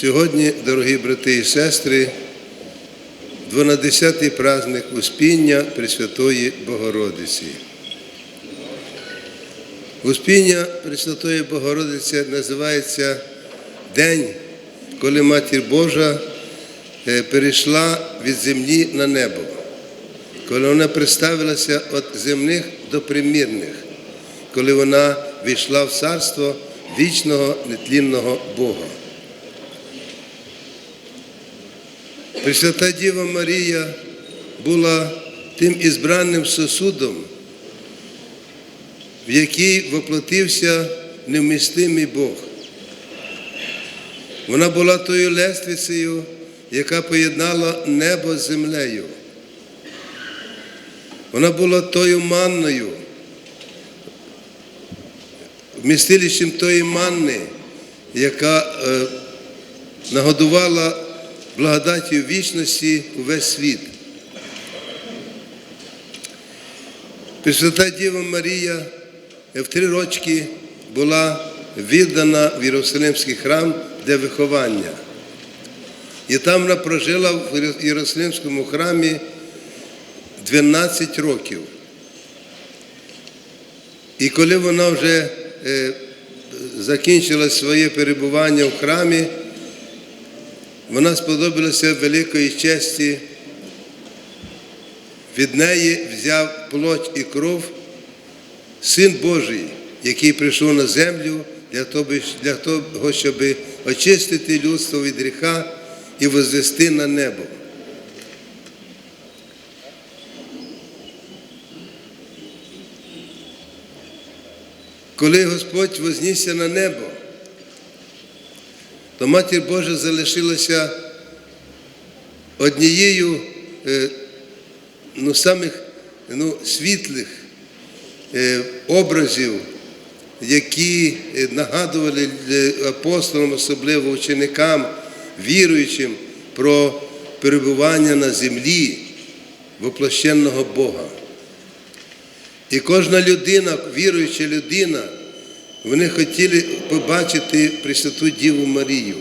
Сьогодні, дорогі брати і сестри, 12-й праздник Успіння Пресвятої Богородиці. Успіння Пресвятої Богородиці називається День, коли Матір Божа е, перейшла від землі на небо, коли вона представилася від земних до примірних, коли вона війшла в царство вічного нетлінного Бога. Пресвята Діва Марія була тим ізбранним сосудом, в який воплотився невмістимий Бог. Вона була тою лествицею, яка поєднала небо з землею. Вона була тою манною, вмістилищем тої манни, яка е, нагодувала благодаті вічності увесь світ. Пресвята Діва Марія в три рочки була віддана в Єрусалимський храм для виховання. І там вона прожила в Єрусалимському храмі 12 років. І коли вона вже е, закінчила своє перебування в храмі, вона сподобалася великої честі. Від неї взяв плоть і кров Син Божий, який прийшов на землю для того, щоб очистити людство від гріха і возвести на небо. Коли Господь вознісся на небо, то Матір Божа залишилася однією е, ну, самих ну, світлих е, образів, які е, нагадували апостолам, особливо ученикам, віруючим про перебування на землі воплощенного Бога. І кожна людина, віруюча людина, вони хотіли побачити Пресвяту Діву Марію,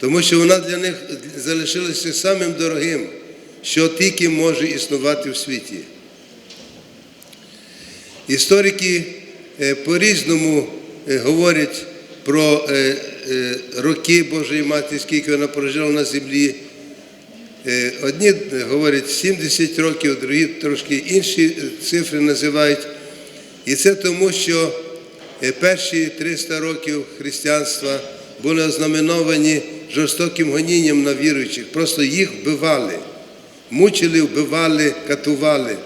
тому що вона для них залишилася самим дорогим, що тільки може існувати в світі. Історики по-різному говорять про роки Божої Матері, скільки вона прожила на землі. Одні говорять 70 років, другі трошки інші цифри називають. І це тому, що перші 300 років християнства були ознаменовані жорстоким гонінням на віруючих. Просто їх вбивали, мучили, вбивали, катували.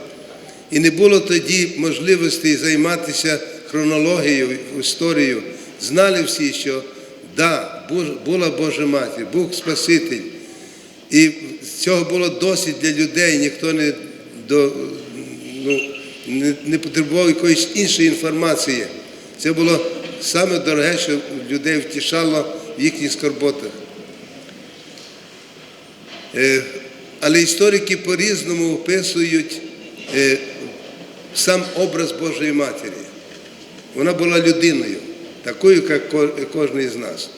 І не було тоді можливості займатися хронологією, історією. Знали всі, що да, була Божа Матір, Бог Спаситель. І цього було досить для людей, ніхто не до, ну, не, потребував якоїсь іншої інформації. Це було саме дороге, що людей втішало в їхніх скорботах. Е, але історики по-різному описують е, сам образ Божої Матері. Вона була людиною, такою, як кожен із нас.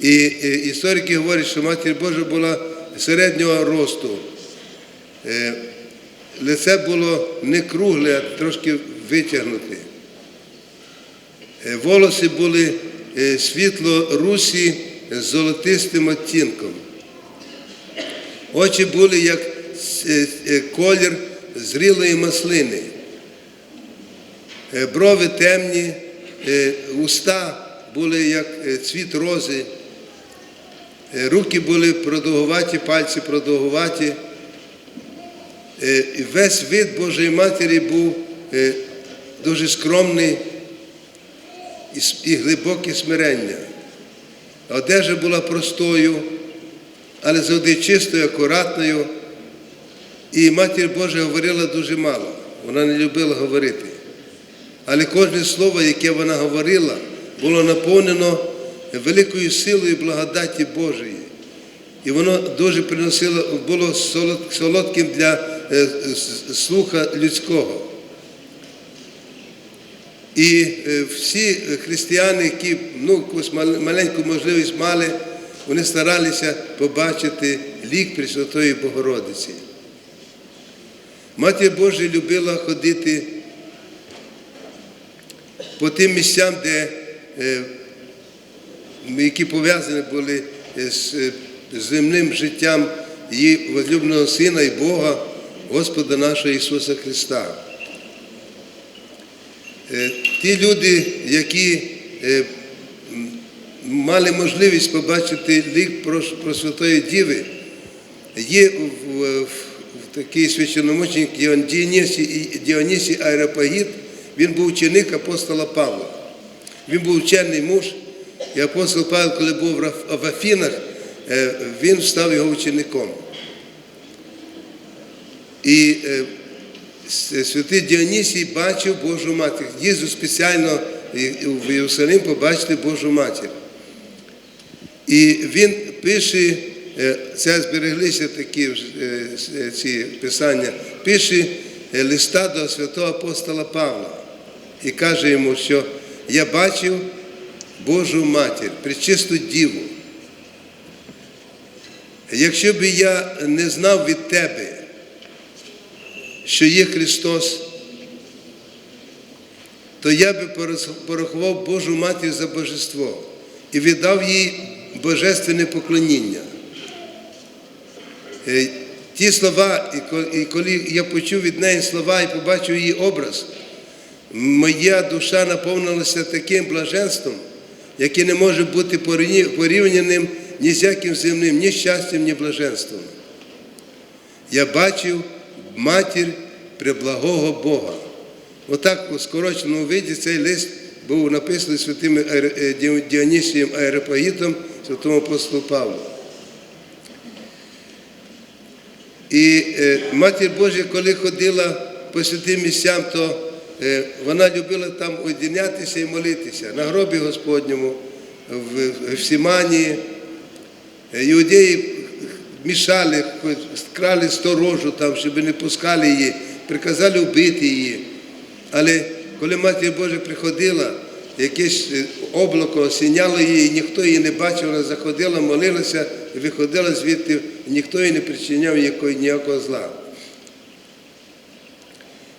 І історики говорять, що Матір Божа була середнього росту. Лице було не кругле, а трошки витягнуте. Волоси були світло русі з золотистим оттінком. Очі були як колір зрілої маслини. Брови темні, уста були як цвіт рози. Руки були продовгуваті, пальці продовгуваті. І весь вид Божої Матері був дуже скромний і глибоке смирення. Одежа була простою, але завжди чистою, акуратною. І Матір Божа говорила дуже мало. Вона не любила говорити. Але кожне слово, яке вона говорила, було наповнено великою силою благодаті Божої. І воно дуже приносило, було солодким для слуха людського. І е, всі християни, які ну, маленьку можливість мали, вони старалися побачити лік Пресвятої Богородиці. Матір Божа любила ходити по тим місцям, де, е, які пов'язані були з е, земним життям її возлюбленого Сина і Бога, Господа нашого Ісуса Христа. Е, Ті люди, які е, мали можливість побачити лік про, про Святої Діви, є в, такий Діонісій, Діонісій Аеропагіт, він був ученик апостола Павла. Він був вчений муж, і апостол Павло, коли був в Афінах, е, він став його учеником. І е, святий Діонісій бачив Божу матір. Їздив спеціально в Єрусалим побачити Божу матір. І він пише, е, це збереглися такі е, ці писання, пише листа до святого апостола Павла і каже йому, що я бачив Божу матір, пречисту діву. Якщо б я не знав від тебе, що є Христос, то я би порахував Божу матір за божество і віддав їй божественне поклоніння. Е, Ті слова, і коли я почув від неї слова і побачив її образ, моя душа наповнилася таким блаженством, яке не може бути порівняним ні з яким земним, ні щастям, ні блаженством. Я бачив матір преблагого Бога. Отак у скороченому виді цей лист був написаний святим е, Ді- Діонісієм Аеропагітом, святому апостолу Павлу. І е, Матір Божа, коли ходила по святим місцям, то е, вона любила там одінятися і молитися на гробі Господньому, в Евсіманії. Е, Іудеї мішали, хоч крали сторожу там, щоб не пускали її, приказали вбити її. Але коли Матір Божа приходила, якесь е, облако осіняло її, ніхто її не бачив, вона заходила, молилася і виходила звідти, ніхто їй не причиняв ніякого, зла.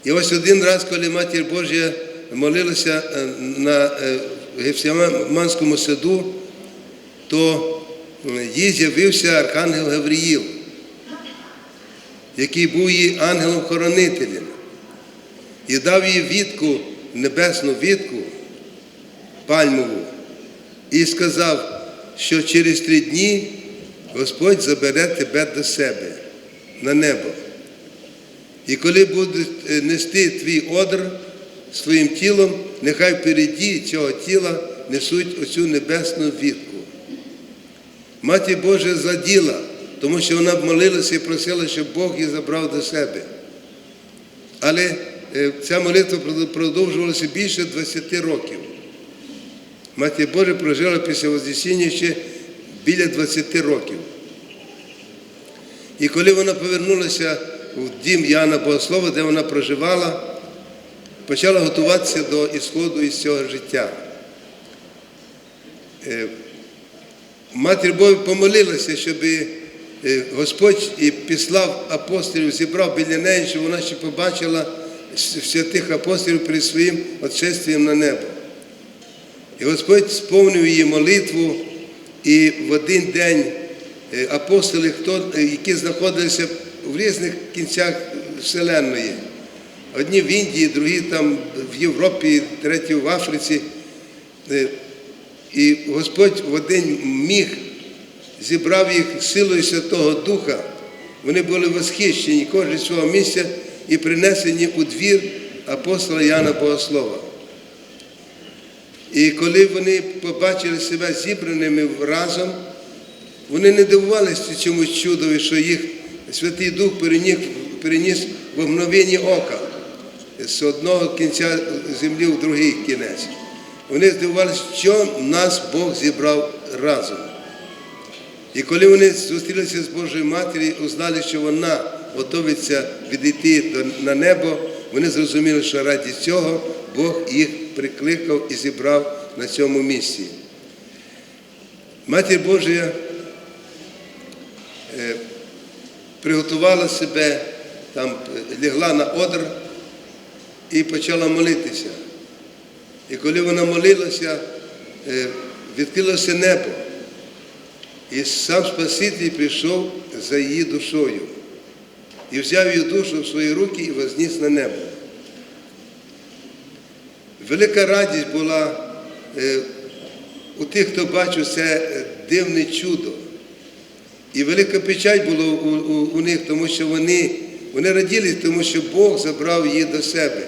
І ось один раз, коли Матір Божа молилася е, на е, Гефсиманському саду, то їй з'явився Архангел Гавриїл, який був її ангелом-хоронителем, і дав їй відку, небесну відку, пальмову, і сказав, що через три дні Господь забере тебе до себе на небо. І коли будуть е, нести твій одр своїм тілом, нехай впереді цього тіла несуть оцю небесну відку. Маті Божа зраділа, тому що вона молилася і просила, щоб Бог її забрав до себе. Але е, ця молитва продовжувалася більше 20 років. Матір Божа прожила після Вознесіння ще біля 20 років. І коли вона повернулася в дім Яна Богослова, де вона проживала, почала готуватися до ісходу із цього життя. Матір Божа помолилася, щоб е, Господь і післав апостолів, зібрав біля неї, щоб вона ще побачила святих апостолів перед своїм отшествієм на небо. І Господь сповнив її молитву, і в один день е, апостоли, хто, е, які знаходилися в різних кінцях Вселенної, одні в Індії, другі там в Європі, треті в Африці. І Господь в один міг зібрав їх силою Святого Духа. Вони були восхищені кожен свого місця і принесені у двір апостола Яна Богослова. І коли вони побачили себе зібраними разом, вони не дивувалися цьому чудові, що їх Святий Дух переніс, переніс в мгновенні ока з одного кінця землі в другий кінець. Вони здивувалися, що нас Бог зібрав разом. І коли вони зустрілися з Божою Матір'ю, узнали, що вона готовиться відійти на небо, вони зрозуміли, що раді цього Бог їх прикликав і зібрав на цьому місці. Матір Божа е, приготувала себе, там лягла на одр і почала молитися. І коли вона молилася, е, відкрилося небо. І сам Спаситель прийшов за її душою і взяв її душу в свої руки і возніс на небо. Велика радість була е, у тих, хто бачив це е, дивне чудо. І велика печать була у, у, у них, тому що вони, вони раділи, тому що Бог забрав її до себе.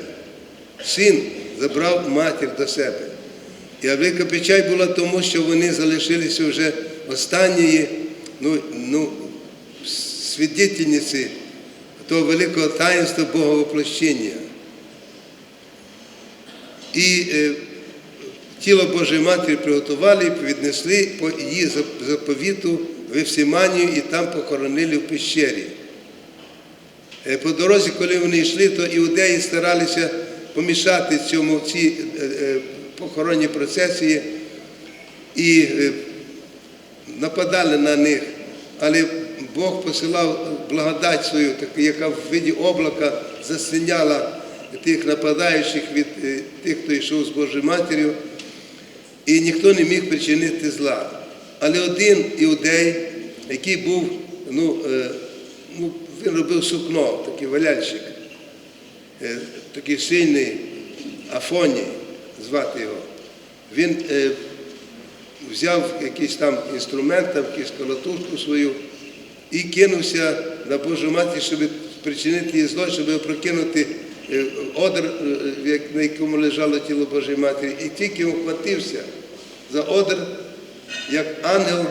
Син забрав матір до себе. І велика печать була тому, що вони залишилися вже останньої ну, ну, свідетельниці того великого таїнства Боговоплощення. І е, тіло Божої Матері приготували віднесли по її заповіту в Евсиманію і там похоронили в пещері. Е, По дорозі, коли вони йшли, то іудеї старалися помішати цьому цій е, е, похоронній процесії і е, нападали на них. Але Бог посилав благодать свою, яка в виді облака засиняла тих нападаючих від тих, хто йшов з Божою Матір'ю, і ніхто не міг причинити зла. Але один іудей, який був, ну, ну він робив сукно, такий валяльщик, такий сильний Афоній, звати його, він е, взяв якийсь там інструмент, там, якусь колотушку свою і кинувся на Божу Матір, щоб причинити їй зло, щоб опрокинути е, одр, е, на якому лежало тіло Божої Матері, і тільки ухватився за одр, як ангел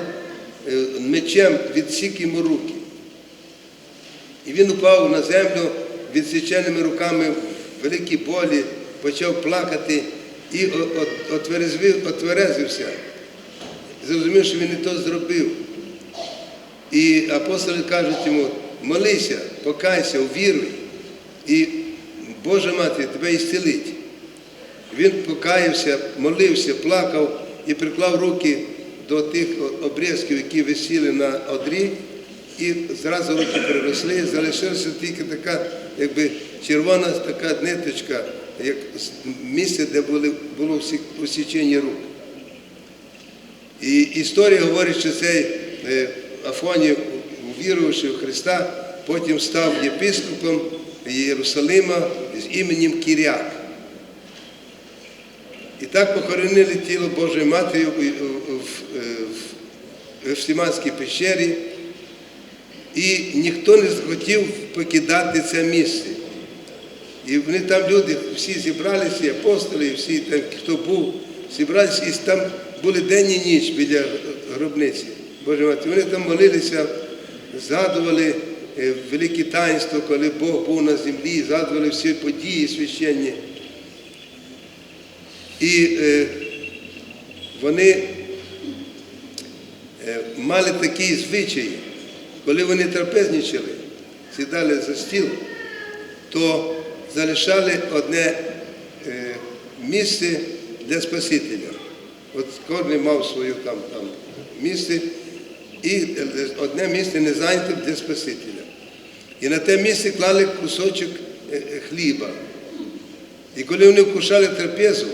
е, мечем відсік йому руки. І він упав на землю відсіченими руками в великій болі, почав плакати і отверезився. Зрозумів, що він не то зробив. І апостоли кажуть йому, молися, покайся, увіруй, і Божа Матір тебе ісцелить. Він покаявся, молився, плакав і приклав руки до тих обрізків, які висіли на одрі, і зразу руки переросли, залишилася тільки така, якби червона така ниточка, як місце, де були, було всі- рук. І історія говорить, що цей е, Афоній, увірувавши в Христа, потім став єпископом Єрусалима з іменем Кіряк. І так похоронили тіло Божої Матері в, в пещері, і ніхто не захотів покидати це місце. І вони там люди всі зібралися, і апостоли, всі там, хто був, зібралися, і там були день і ніч біля гробниці Божої Матері. Вони там молилися, згадували е, велике таїнство, коли Бог був на землі, згадували всі події священні. І е, вони е, мали такі звичаї, коли вони трапезничали, сідали за стіл, то залишали одне е, місце для Спасителя. От кожен мав своє там, там місце, і е, одне місце не зайняте для Спасителя. І на те місце клали кусочок е, хліба. І коли вони вкушали трапезу,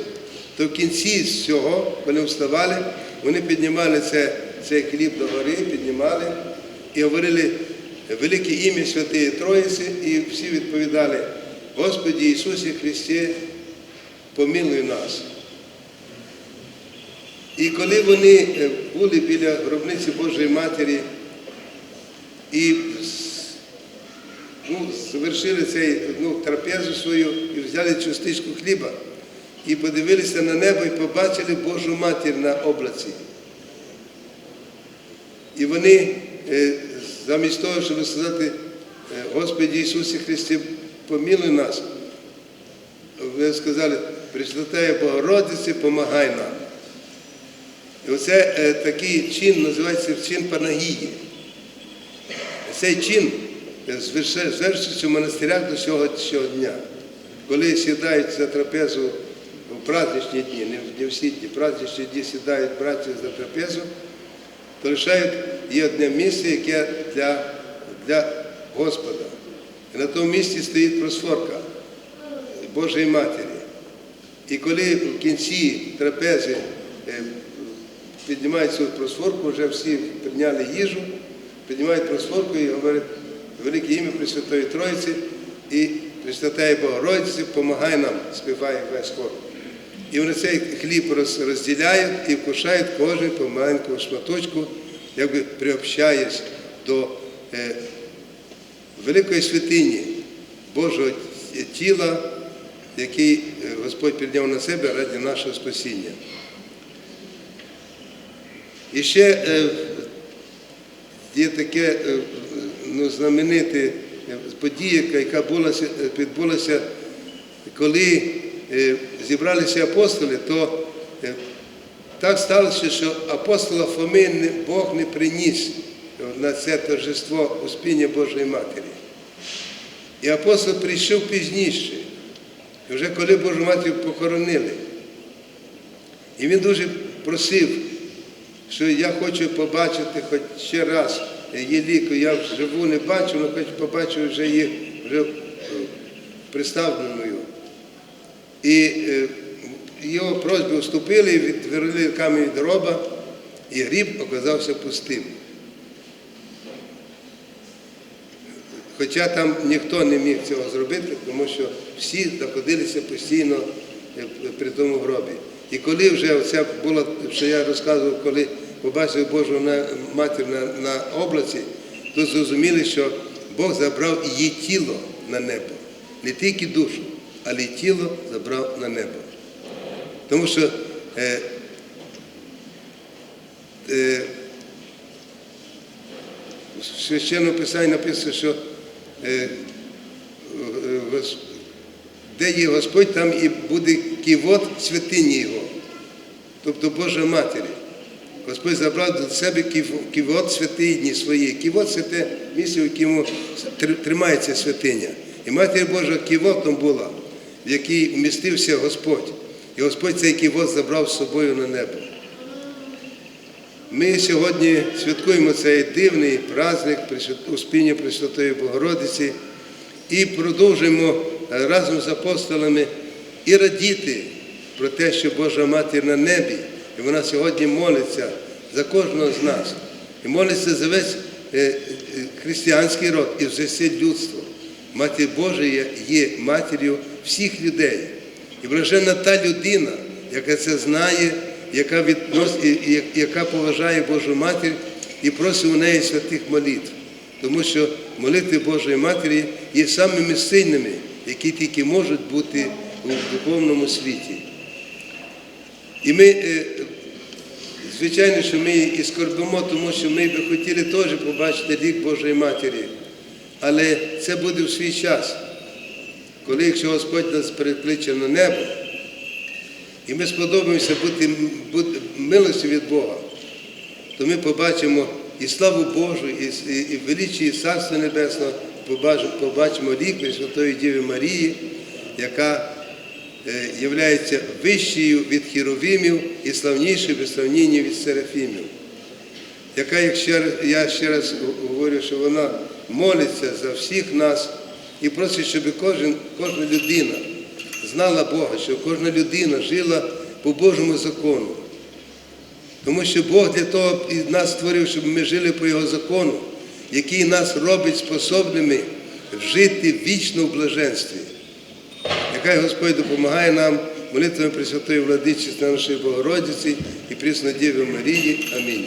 то в кінці з цього, коли вставали, вони піднімали це, цей хліб до гори, піднімали і говорили велике ім'я Святої Троїці, і всі відповідали, Господі Ісусі Христе, помилуй нас. І коли вони е, були біля гробниці Божої Матері і ну, завершили цей ну, трапезу свою і взяли частичку хліба і подивилися на небо і побачили Божу матір на облаці. І вони замість того, щоб сказати, е, Господи Ісусі Христі, помилуй нас, ви сказали, Пресвятая Богородице, помагай нам. І оце е, такий чин називається чин Панагії. Цей чин звершується в монастирях до цього, дня. Коли сідають за трапезу в праздничні дні, не, в- всі дні, праздничні дні сідають братці за трапезу, лишають є одне місце, яке для, для Господа. І на тому місці стоїть просфорка Божої Матері. І коли в кінці трапези е, піднімають цю просфорку, вже всі прийняли їжу, піднімають просфорку і говорять велике ім'я Пресвятої Троїці і Пресвятає Богородиці, допомагай нам, співає весь хор. І вони цей хліб роз- розділяють і вкушають кожен по маленькому шматочку, якби приобщаясь до е, великої святині Божого тіла, який е, Господь прийняв на себе ради нашого спасіння. І ще е, є таке ну, знамените подія, яка відбулася, коли зібралися апостоли, то е, так сталося, що апостола Фоми Бог не приніс на це торжество Успіння Божої Матері. І апостол прийшов пізніше, вже коли Божу Матір похоронили. І він дуже просив, що я хочу побачити хоч ще раз її ліку. Я вживу не бачу, але хоч побачу вже її вже е, представленою. І е, його просьби уступили, відвернули камінь від гроба, і гріб оказався пустим. Хоча там ніхто не міг цього зробити, тому що всі знаходилися постійно е, при тому гробі. І коли вже оця було, що я розказував, коли побачив Божу матір на, на облаці, то зрозуміли, що Бог забрав її тіло на небо. Не тільки душу, але й тіло забрав на небо. Тому що е, е, в священному писанні написано, що е, е, де є Господь, там і буде ківот святині Його, тобто Божа Матері. Господь забрав до себе ківот святині своєї. Ківот це те місце, в якому тримається святиня. І Матір Божа ківотом була, в якій вмістився Господь. І Господь цей ківот забрав з собою на небо. Ми сьогодні святкуємо цей дивний праздник Успіння Пресвятої Богородиці і продовжуємо е, разом з апостолами і радіти про те, що Божа Матір на небі, і вона сьогодні молиться за кожного з нас. І молиться за весь е, е, християнський род і за все людство. Матір Божа є матір'ю всіх людей. І блаженна та людина, яка це знає, яка віднос, яка поважає Божу Матір і просить у неї святих молитв. Тому що молитви Божої Матері є самими сильними, які тільки можуть бути у духовному світі. І ми, е, звичайно, що ми і скорбимо, тому що ми би хотіли теж побачити лік Божої Матері. Але це буде в свій час, коли якщо Господь нас перекличе на небо, і ми сподобаємося бути, бути милості від Бога, то ми побачимо і славу Божу, і, і, і величі Царства Небесного, побачимо, побачимо лік Пресвятої Діви Марії, яка є вищою від хіровимів і славнішою від сравніння від серафімів. Яка, як ще, я ще раз говорю, що вона молиться за всіх нас і просить, щоб кожен, кожна людина знала Бога, щоб кожна людина жила по Божому закону. Тому що Бог для того і нас створив, щоб ми жили по Його закону, який нас робить способними жити вічно в блаженстві. Нехай Господь допомагає нам молитвами Пресвятої Владичиці нашої Богородиці і Пресної Діви Марії. Амінь.